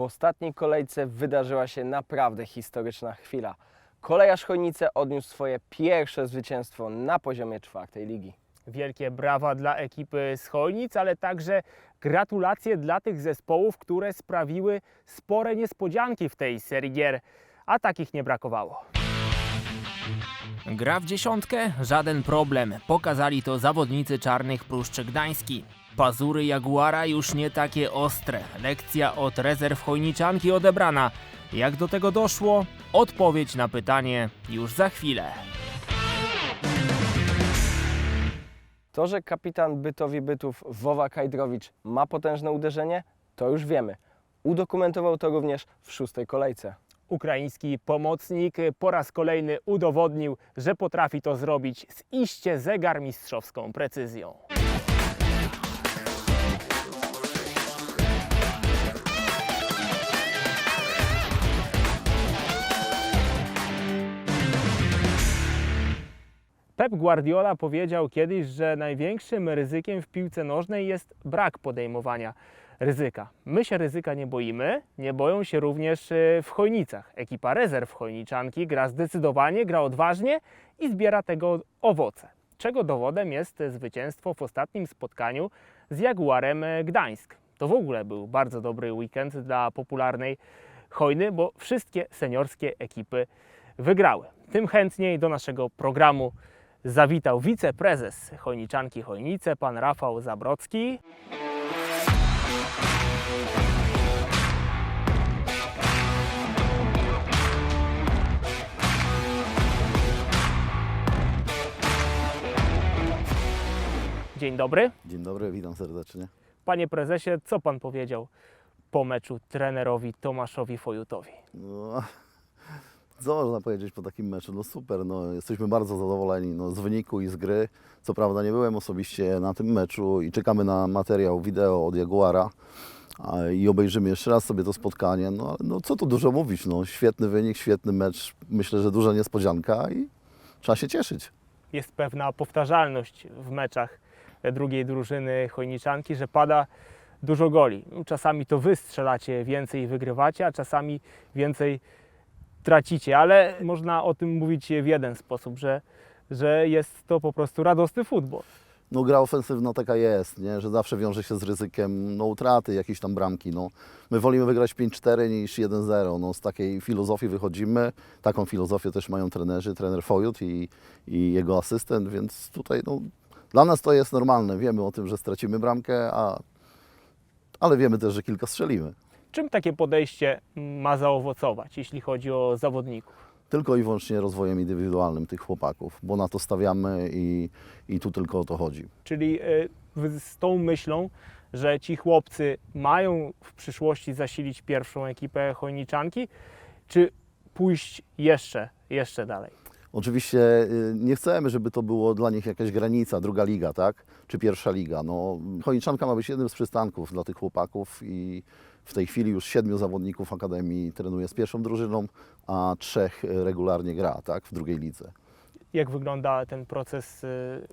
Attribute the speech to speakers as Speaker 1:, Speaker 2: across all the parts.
Speaker 1: W ostatniej kolejce wydarzyła się naprawdę historyczna chwila. Kolejarz Chojnice odniósł swoje pierwsze zwycięstwo na poziomie czwartej ligi.
Speaker 2: Wielkie brawa dla ekipy z Chojnic, ale także gratulacje dla tych zespołów, które sprawiły spore niespodzianki w tej serii gier, a takich nie brakowało. Gra w dziesiątkę? Żaden problem. Pokazali to zawodnicy Czarnych Pruszczy Gdański. Pazury Jaguara już nie takie ostre. Lekcja od rezerw Chojniczanki odebrana. Jak do tego doszło? Odpowiedź na pytanie już za chwilę.
Speaker 1: To, że kapitan Bytowi Bytów Wowa Kajdrowicz ma potężne uderzenie, to już wiemy. Udokumentował to również w szóstej kolejce.
Speaker 2: Ukraiński pomocnik po raz kolejny udowodnił, że potrafi to zrobić z iście zegarmistrzowską precyzją. Pep Guardiola powiedział kiedyś, że największym ryzykiem w piłce nożnej jest brak podejmowania ryzyka. My się ryzyka nie boimy, nie boją się również e, w Chojnicach. Ekipa rezerw Chojniczanki gra zdecydowanie, gra odważnie i zbiera tego owoce. Czego dowodem jest zwycięstwo w ostatnim spotkaniu z Jaguarem e, Gdańsk. To w ogóle był bardzo dobry weekend dla popularnej Chojny, bo wszystkie seniorskie ekipy wygrały. Tym chętniej do naszego programu zawitał wiceprezes Chojniczanki Chojnice, pan Rafał Zabrocki. Dzień dobry.
Speaker 3: Dzień dobry, witam serdecznie.
Speaker 2: Panie prezesie, co pan powiedział po meczu trenerowi Tomaszowi Fojutowi?
Speaker 3: No, co można powiedzieć po takim meczu? No super, no, jesteśmy bardzo zadowoleni no, z wyniku i z gry. Co prawda nie byłem osobiście na tym meczu i czekamy na materiał wideo od Jaguara i obejrzymy jeszcze raz sobie to spotkanie. No, no co tu dużo mówić, no, świetny wynik, świetny mecz. Myślę, że duża niespodzianka i trzeba się cieszyć.
Speaker 2: Jest pewna powtarzalność w meczach drugiej drużyny Chojniczanki, że pada dużo goli. Czasami to wy strzelacie więcej i wygrywacie, a czasami więcej tracicie, ale można o tym mówić w jeden sposób, że, że jest to po prostu radosny futbol.
Speaker 3: No gra ofensywna taka jest, nie? że zawsze wiąże się z ryzykiem no, utraty jakiejś tam bramki. No. My wolimy wygrać 5-4 niż 1-0. No, z takiej filozofii wychodzimy. Taką filozofię też mają trenerzy, trener Fojut i, i jego asystent, więc tutaj no, dla nas to jest normalne. Wiemy o tym, że stracimy bramkę, a, ale wiemy też, że kilka strzelimy.
Speaker 2: Czym takie podejście ma zaowocować, jeśli chodzi o zawodników?
Speaker 3: Tylko i wyłącznie rozwojem indywidualnym tych chłopaków, bo na to stawiamy i, i tu tylko o to chodzi.
Speaker 2: Czyli y, z tą myślą, że ci chłopcy mają w przyszłości zasilić pierwszą ekipę Chojniczanki, czy pójść jeszcze, jeszcze dalej?
Speaker 3: Oczywiście y, nie chcemy, żeby to było dla nich jakaś granica, druga liga, tak? Czy pierwsza liga. No, Chojniczanka ma być jednym z przystanków dla tych chłopaków i w tej chwili już siedmiu zawodników Akademii trenuje z pierwszą drużyną, a trzech y, regularnie gra, tak? W drugiej lidze.
Speaker 2: Jak wygląda ten proces y,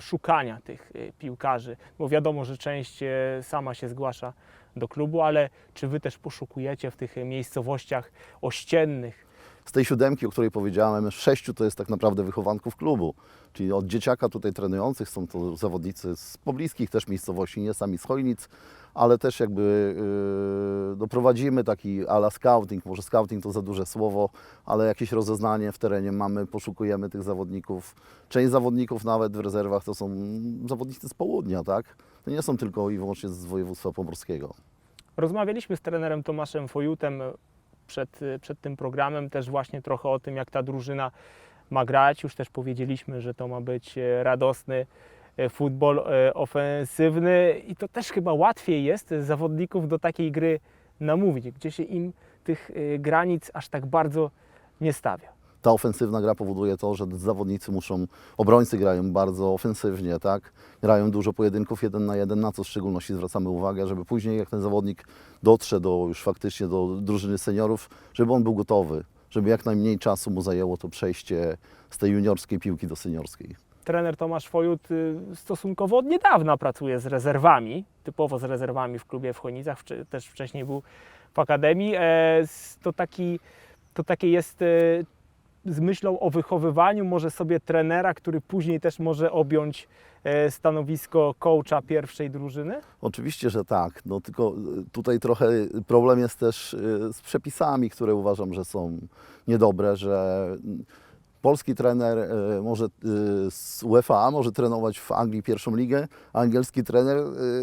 Speaker 2: szukania tych piłkarzy? Bo wiadomo, że część sama się zgłasza do klubu, ale czy wy też poszukujecie w tych miejscowościach ościennych?
Speaker 3: Z tej siódemki, o której powiedziałem, sześciu to jest tak naprawdę wychowanków klubu. Czyli od dzieciaka tutaj trenujących są to zawodnicy z pobliskich też miejscowości, nie sami z Chojnic, ale też jakby yy, doprowadzimy taki ala scouting, może scouting to za duże słowo, ale jakieś rozeznanie w terenie mamy, poszukujemy tych zawodników. Część zawodników nawet w rezerwach to są zawodnicy z południa, tak? To nie są tylko i wyłącznie z województwa pomorskiego.
Speaker 2: Rozmawialiśmy z trenerem Tomaszem Fojutem przed, przed tym programem też właśnie trochę o tym, jak ta drużyna ma grać. Już też powiedzieliśmy, że to ma być e, radosny e, futbol e, ofensywny i to też chyba łatwiej jest zawodników do takiej gry namówić, gdzie się im tych granic aż tak bardzo nie stawia.
Speaker 3: Ta ofensywna gra powoduje to, że zawodnicy muszą, obrońcy grają bardzo ofensywnie, tak? Grają dużo pojedynków jeden na jeden, na co w szczególności zwracamy uwagę, żeby później jak ten zawodnik dotrze do już faktycznie do drużyny seniorów, żeby on był gotowy, żeby jak najmniej czasu mu zajęło to przejście z tej juniorskiej piłki do seniorskiej.
Speaker 2: Trener Tomasz Fojut y, stosunkowo od niedawna pracuje z rezerwami, typowo z rezerwami w klubie w Chojnicach, też wcześniej był w akademii. E, to, taki, to takie jest e, z myślą o wychowywaniu może sobie trenera, który później też może objąć e, stanowisko coacha pierwszej drużyny?
Speaker 3: Oczywiście, że tak. No tylko y, tutaj trochę problem jest też y, z przepisami, które uważam, że są niedobre, że polski trener może z UEFA może trenować w Anglii pierwszą ligę, a angielski trener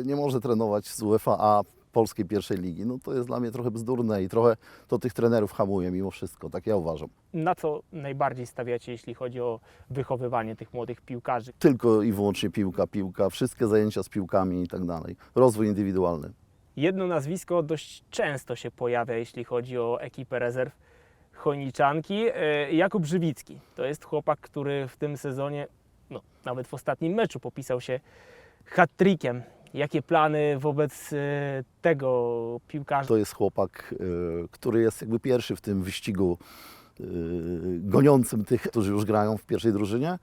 Speaker 3: nie może trenować z UEFA polskiej pierwszej ligi. No to jest dla mnie trochę bzdurne i trochę to tych trenerów hamuje mimo wszystko, tak ja uważam.
Speaker 2: Na co najbardziej stawiacie, jeśli chodzi o wychowywanie tych młodych piłkarzy?
Speaker 3: Tylko i wyłącznie piłka, piłka, wszystkie zajęcia z piłkami i tak dalej. Rozwój indywidualny.
Speaker 2: Jedno nazwisko dość często się pojawia, jeśli chodzi o ekipę rezerw Chojniczanki. E, Jakub Żywicki to jest chłopak, który w tym sezonie, no, nawet w ostatnim meczu popisał się hat-trickiem. Jakie plany wobec e, tego piłkarza?
Speaker 3: To jest chłopak, y, który jest jakby pierwszy w tym wyścigu y, goniącym tych, którzy już grają w pierwszej drużynie.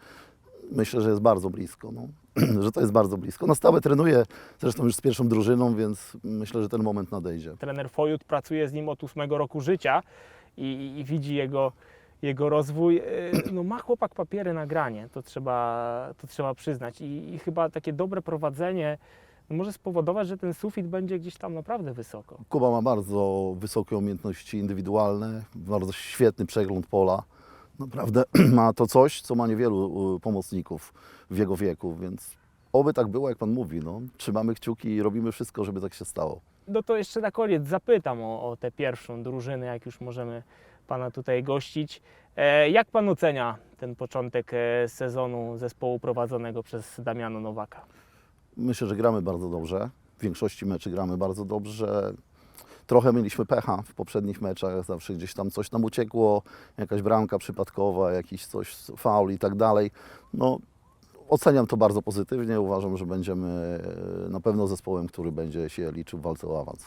Speaker 3: Myślę, że jest bardzo blisko. No. że to jest bardzo blisko. Na stałe trenuje zresztą już z pierwszą drużyną, więc myślę, że ten moment nadejdzie.
Speaker 2: Trener Fojut pracuje z nim od ósmego roku życia i, i widzi jego, jego rozwój. E, No, ma chłopak papiery na granie, to trzeba, to trzeba przyznać. I, I chyba takie dobre prowadzenie może spowodować, że ten sufit będzie gdzieś tam naprawdę wysoko.
Speaker 3: Kuba ma bardzo wysokie umiejętności indywidualne, bardzo świetny przegląd pola. Naprawdę ma to coś, co ma niewielu pomocników w jego wieku, więc oby tak było, jak Pan mówi. No. Trzymamy kciuki i robimy wszystko, żeby tak się stało.
Speaker 2: No to jeszcze na koniec zapytam o, o tę pierwszą drużynę, jak już możemy Pana tutaj gościć. E, jak Pan ocenia ten początek e, sezonu zespołu prowadzonego przez Damiana Nowaka?
Speaker 3: Myślę, że gramy bardzo dobrze. W większości meczy gramy bardzo dobrze. Trochę mieliśmy pecha w poprzednich meczach, zawsze gdzieś tam coś nam uciekło, jakaś bramka przypadkowa, jakiś coś, faul i tak dalej. No, oceniam to bardzo pozytywnie. Uważam, że będziemy e, na pewno zespołem, który będzie się liczył w walce o awans.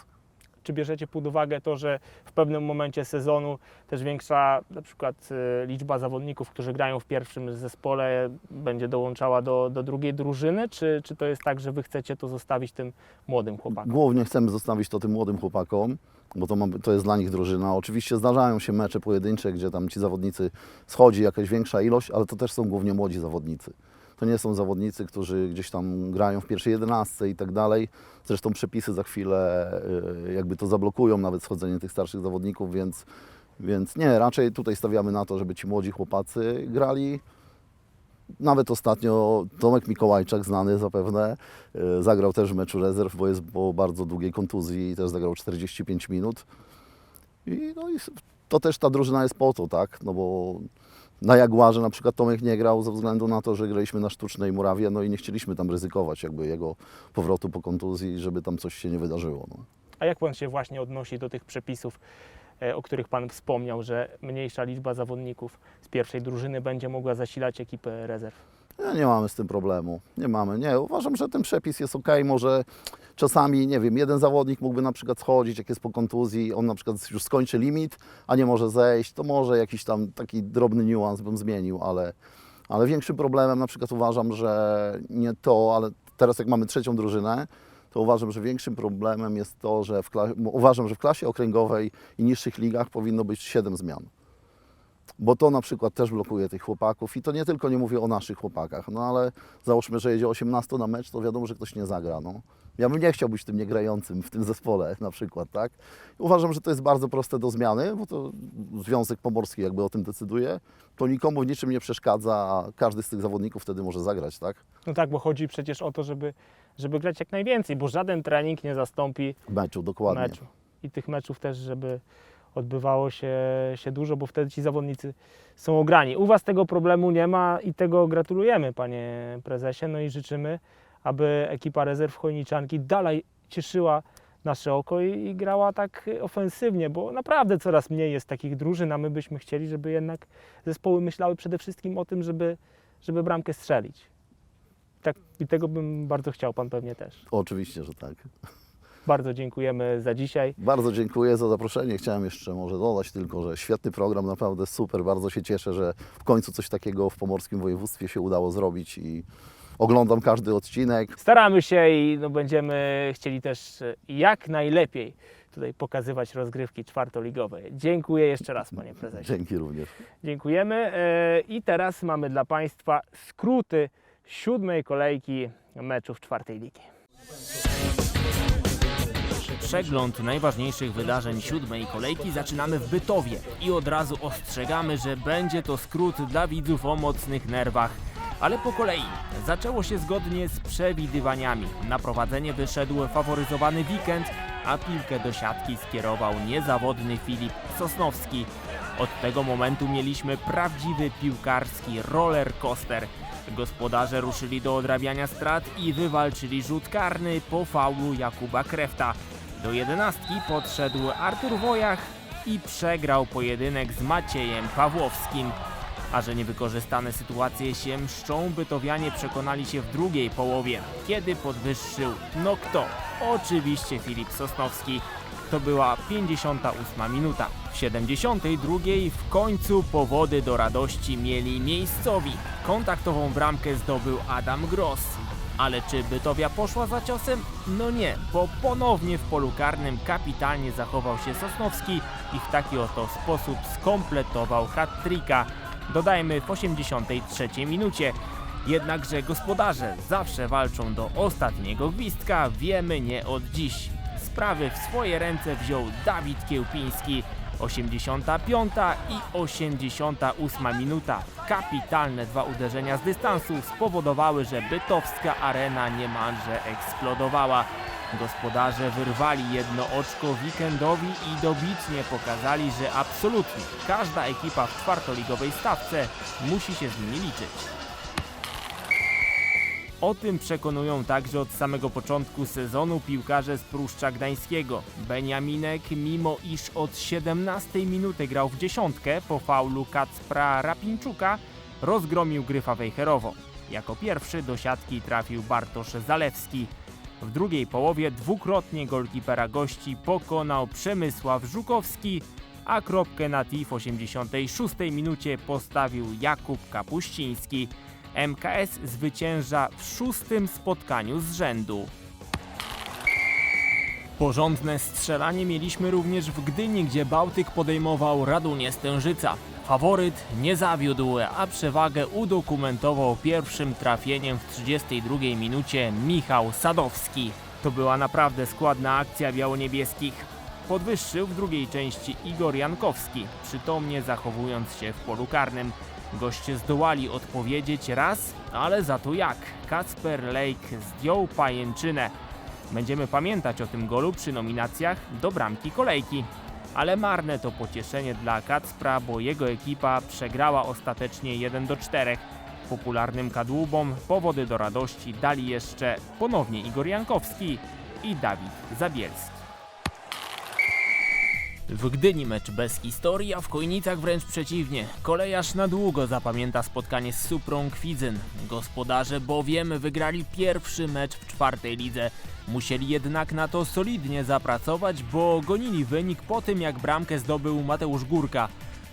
Speaker 2: Czy bierzecie pod uwagę to, że w pewnym momencie sezonu też większa na przykład e, liczba zawodników, którzy grają w pierwszym zespole będzie dołączała do, do drugiej drużyny, czy, czy to jest tak, że Wy chcecie to zostawić tym młodym chłopakom?
Speaker 3: Głównie chcemy zostawić to tym młodym chłopakom, bo to, ma, to jest dla nich drużyna. Oczywiście zdarzają się mecze pojedyncze, gdzie tam ci zawodnicy schodzi jakaś większa ilość, ale to też są głównie młodzi zawodnicy. To nie są zawodnicy, którzy gdzieś tam grają w pierwszej jedenastce i tak dalej. Zresztą przepisy za chwilę y, jakby to zablokują nawet schodzenie tych starszych zawodników, więc, więc nie, raczej tutaj stawiamy na to, żeby ci młodzi chłopacy grali nawet ostatnio Tomek Mikołajczak, znany zapewne, e, zagrał też w meczu rezerw, bo jest po bardzo długiej kontuzji i też zagrał 45 minut. I, no i to też ta drużyna jest po to, tak? No bo na Jaguarze na przykład Tomek nie grał ze względu na to, że graliśmy na sztucznej murawie, no i nie chcieliśmy tam ryzykować jakby jego powrotu po kontuzji, żeby tam coś się nie wydarzyło. No.
Speaker 2: A jak Pan się właśnie odnosi do tych przepisów, e, o których Pan wspomniał, że mniejsza liczba zawodników z pierwszej drużyny będzie mogła zasilać ekipę rezerw?
Speaker 3: Nie, nie mamy z tym problemu. Nie mamy. Nie, uważam, że ten przepis jest ok. Może czasami, nie wiem, jeden zawodnik mógłby na przykład schodzić, jak jest po kontuzji, on na przykład już skończy limit, a nie może zejść, to może jakiś tam taki drobny niuans bym zmienił, ale, ale większym problemem na przykład uważam, że nie to, ale teraz jak mamy trzecią drużynę, to uważam, że większym problemem jest to, że w uważam, że w klasie okręgowej i niższych ligach powinno być 7 zmian bo to na przykład też blokuje tych chłopaków i to nie tylko nie mówię o naszych chłopakach, no ale załóżmy, że jedzie 18 na mecz, to wiadomo, że ktoś nie zagra, no. Ja bym nie chciał być tym niegrającym w tym zespole na przykład, tak? Uważam, że to jest bardzo proste do zmiany, bo to Związek Pomorski jakby o tym decyduje, to nikomu w niczym nie przeszkadza, a każdy z tych zawodników wtedy może zagrać, tak?
Speaker 2: No tak, bo chodzi przecież o to, żeby, żeby grać jak najwięcej, bo żaden trening nie zastąpi
Speaker 3: meczu, dokładnie.
Speaker 2: meczu. I tych meczów też, żeby odbywało się, się dużo, bo wtedy ci zawodnicy są ograni. U Was tego problemu nie ma i tego gratulujemy, Panie Prezesie, no i życzymy, aby ekipa rezerw Chojniczanki dalej cieszyła nasze oko i, i grała tak ofensywnie, bo naprawdę coraz mniej jest takich drużyn, a my byśmy chcieli, żeby jednak zespoły myślały przede wszystkim o tym, żeby, żeby bramkę strzelić. Tak, I tego bym bardzo chciał, Pan pewnie też.
Speaker 3: Oczywiście, że tak.
Speaker 2: Bardzo dziękujemy za dzisiaj.
Speaker 3: Bardzo dziękuję za zaproszenie. Chciałem jeszcze może dodać tylko, że świetny program, naprawdę super. Bardzo się cieszę, że w końcu coś takiego w pomorskim województwie się udało zrobić i oglądam każdy odcinek.
Speaker 2: Staramy się i no, będziemy chcieli też e, jak najlepiej
Speaker 4: tutaj pokazywać rozgrywki czwartoligowe. Dziękuję jeszcze raz, panie prezesie.
Speaker 3: Dzięki również.
Speaker 4: Dziękujemy. E, I teraz mamy dla Państwa skróty siódmej kolejki meczów czwartej ligi.
Speaker 2: Przegląd najważniejszych wydarzeń siódmej kolejki zaczynamy w Bytowie i od razu ostrzegamy, że będzie to skrót dla widzów o mocnych nerwach. Ale po kolei zaczęło się zgodnie z przewidywaniami. Na prowadzenie wyszedł faworyzowany weekend, a piłkę do siatki skierował niezawodny Filip Sosnowski. Od tego momentu mieliśmy prawdziwy piłkarski roller coaster. Gospodarze ruszyli do odrabiania strat i wywalczyli rzut karny po faulu Jakuba Krefta. Do jedenastki podszedł Artur Wojach i przegrał pojedynek z Maciejem Pawłowskim. A że niewykorzystane sytuacje się mszczą, bytowianie przekonali się w drugiej połowie, kiedy podwyższył no kto? Oczywiście Filip Sosnowski. To była 58 minuta. W 72 w końcu powody do radości mieli miejscowi. Kontaktową bramkę zdobył Adam Gross. Ale czy Bytowia poszła za ciosem? No nie, bo ponownie w polu karnym kapitalnie zachował się Sosnowski i w taki oto sposób skompletował hat-tricka. Dodajmy w 83 minucie. Jednakże gospodarze zawsze walczą do ostatniego gwizdka, wiemy nie od dziś. Sprawy w swoje ręce wziął Dawid Kiełpiński. 85 i 88 minuta. Kapitalne dwa uderzenia z dystansu spowodowały, że bytowska arena niemalże eksplodowała. Gospodarze wyrwali jedno oczko weekendowi i dobitnie pokazali, że absolutnie każda ekipa w czwartoligowej stawce musi się z nimi liczyć. O tym przekonują także od samego początku sezonu piłkarze z Pruszcza Gdańskiego. Beniaminek, mimo iż od 17 minuty grał w dziesiątkę po faulu Kacpra Rapinczuka, rozgromił Gryfa Wejherowo. Jako pierwszy do siatki trafił Bartosz Zalewski. W drugiej połowie dwukrotnie golkipera gości pokonał Przemysław Żukowski, a kropkę na T w 86 minucie postawił Jakub Kapuściński. MKS zwycięża w szóstym spotkaniu z rzędu. Porządne strzelanie mieliśmy również w Gdyni, gdzie Bałtyk podejmował Radunię Stężyca. Faworyt nie zawiódł, a przewagę udokumentował pierwszym trafieniem w 32 minucie Michał Sadowski. To była naprawdę składna akcja białoniebieskich. Podwyższył w drugiej części Igor Jankowski, przytomnie zachowując się w polu karnym. Goście zdołali odpowiedzieć raz, ale za to jak. Kacper Lake zdjął pajęczynę. Będziemy pamiętać o tym golu przy nominacjach do bramki kolejki. Ale marne to pocieszenie dla Kacpra, bo jego ekipa przegrała ostatecznie 1 do 4. Popularnym kadłubom powody do radości dali jeszcze ponownie Igor Jankowski i Dawid Zabielski. W Gdyni mecz bez historii, a w Chojnicach wręcz przeciwnie. Kolejarz na długo zapamięta spotkanie z Suprą Kwidzyn. Gospodarze bowiem wygrali pierwszy mecz w czwartej lidze. Musieli jednak na to solidnie zapracować, bo gonili wynik po tym jak bramkę zdobył Mateusz Górka.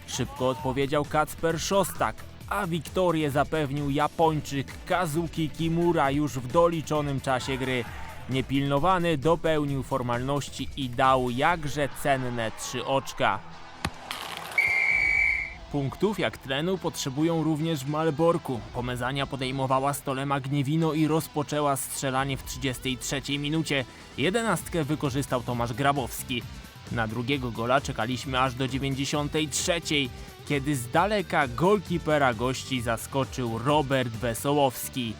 Speaker 2: Szybko odpowiedział Kacper Szostak, a wiktorię zapewnił Japończyk Kazuki Kimura już w doliczonym czasie gry. Niepilnowany dopełnił formalności i dał jakże cenne trzy oczka. Punktów jak tlenu potrzebują również w Malborku. Pomezania podejmowała Stolema Gniewino i rozpoczęła strzelanie w 33 minucie. Jedenastkę wykorzystał Tomasz Grabowski. Na drugiego gola czekaliśmy aż do 93, kiedy z daleka golkipera gości zaskoczył Robert Wesołowski.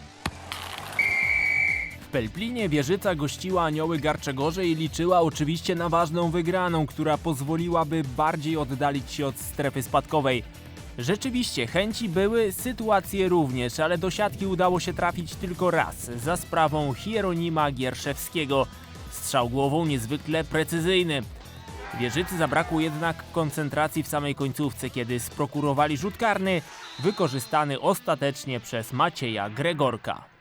Speaker 2: Pelplinie Wieżyca gościła Anioły Garczegorze i liczyła oczywiście na ważną wygraną, która pozwoliłaby bardziej oddalić się od strefy spadkowej. Rzeczywiście chęci były, sytuacje również, ale do siatki udało się trafić tylko raz, za sprawą Hieronima Gierszewskiego. Strzał głową niezwykle precyzyjny. Wieżycy zabrakło jednak koncentracji w samej końcówce, kiedy sprokurowali rzut karny, wykorzystany ostatecznie przez Macieja Gregorka.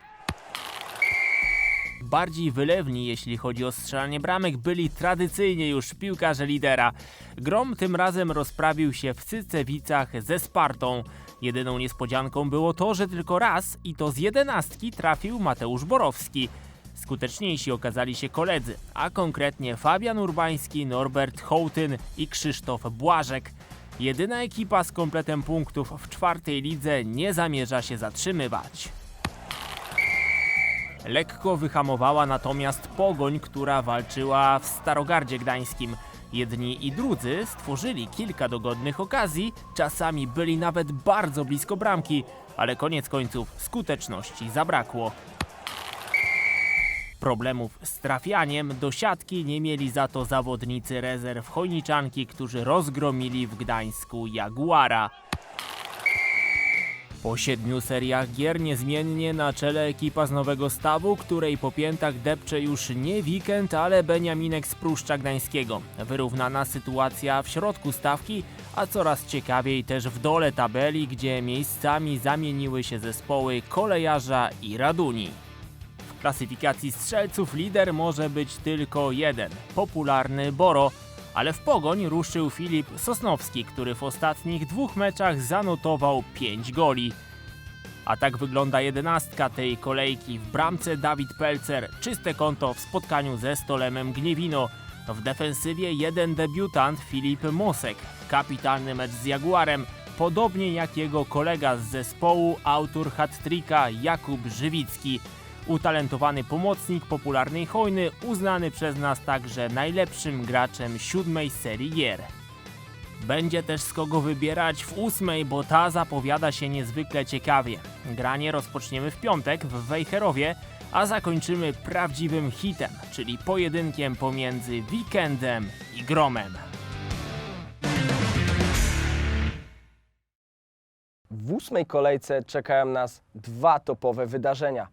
Speaker 2: Bardziej wylewni, jeśli chodzi o strzelanie bramek, byli tradycyjnie już piłkarze lidera. Grom tym razem rozprawił się w Cycewicach ze Spartą. Jedyną niespodzianką było to, że tylko raz i to z jedenastki trafił Mateusz Borowski. Skuteczniejsi okazali się koledzy, a konkretnie Fabian Urbański, Norbert Hołtyn i Krzysztof Błażek. Jedyna ekipa z kompletem punktów w czwartej lidze nie zamierza się zatrzymywać. Lekko wyhamowała natomiast Pogoń, która walczyła w Starogardzie Gdańskim. Jedni i drudzy stworzyli kilka dogodnych okazji, czasami byli nawet bardzo blisko bramki, ale koniec końców skuteczności zabrakło. Problemów z trafianiem do siatki nie mieli za to zawodnicy rezerw Chojniczanki, którzy rozgromili w Gdańsku Jaguara. Po siedmiu seriach gier niezmiennie na czele ekipa z Nowego Stawu, której po piętach depcze już nie weekend, ale Beniaminek z Pruszcza Gdańskiego. Wyrównana sytuacja w środku stawki, a coraz ciekawiej też w dole tabeli, gdzie miejscami zamieniły się zespoły Kolejarza i Raduni. W klasyfikacji strzelców lider może być tylko jeden, popularny Boro, ale w pogoń ruszył Filip Sosnowski, który w ostatnich dwóch meczach zanotował 5 goli. A tak wygląda jedenastka tej kolejki. W bramce Dawid Pelcer, czyste konto w spotkaniu ze Stolemem Gniewino. W defensywie jeden debiutant Filip Mosek, kapitalny mecz z Jaguarem, podobnie jak jego kolega z zespołu, autor hat-tricka Jakub Żywicki. Utalentowany pomocnik popularnej hojny, uznany przez nas także najlepszym graczem siódmej serii gier. Będzie też z kogo wybierać w ósmej, bo ta zapowiada się niezwykle ciekawie. Granie rozpoczniemy w piątek w Wejherowie, a zakończymy prawdziwym hitem, czyli pojedynkiem pomiędzy Weekendem i Gromem.
Speaker 1: W ósmej kolejce czekają nas dwa topowe wydarzenia.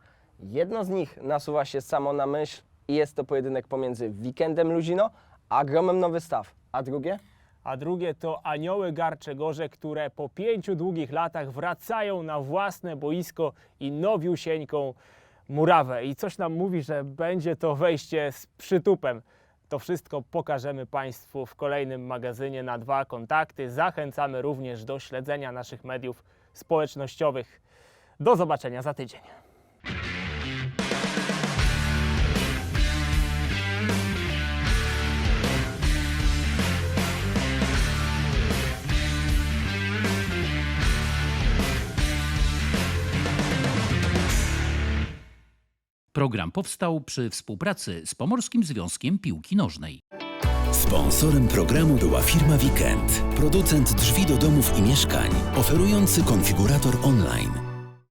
Speaker 1: Jedno z nich nasuwa się samo na myśl i jest to pojedynek pomiędzy Weekendem Luzino a Gromem Nowy Staw. A drugie?
Speaker 4: A drugie to Anioły Garczegorze, które po pięciu długich latach wracają na własne boisko i nowiusieńką murawę. I coś nam mówi, że będzie to wejście z przytupem. To wszystko pokażemy Państwu w kolejnym magazynie na dwa kontakty. Zachęcamy również do śledzenia naszych mediów społecznościowych. Do zobaczenia za tydzień.
Speaker 5: Program powstał przy współpracy z Pomorskim Związkiem Piłki Nożnej.
Speaker 6: Sponsorem programu była firma Weekend, producent drzwi do domów i mieszkań, oferujący konfigurator online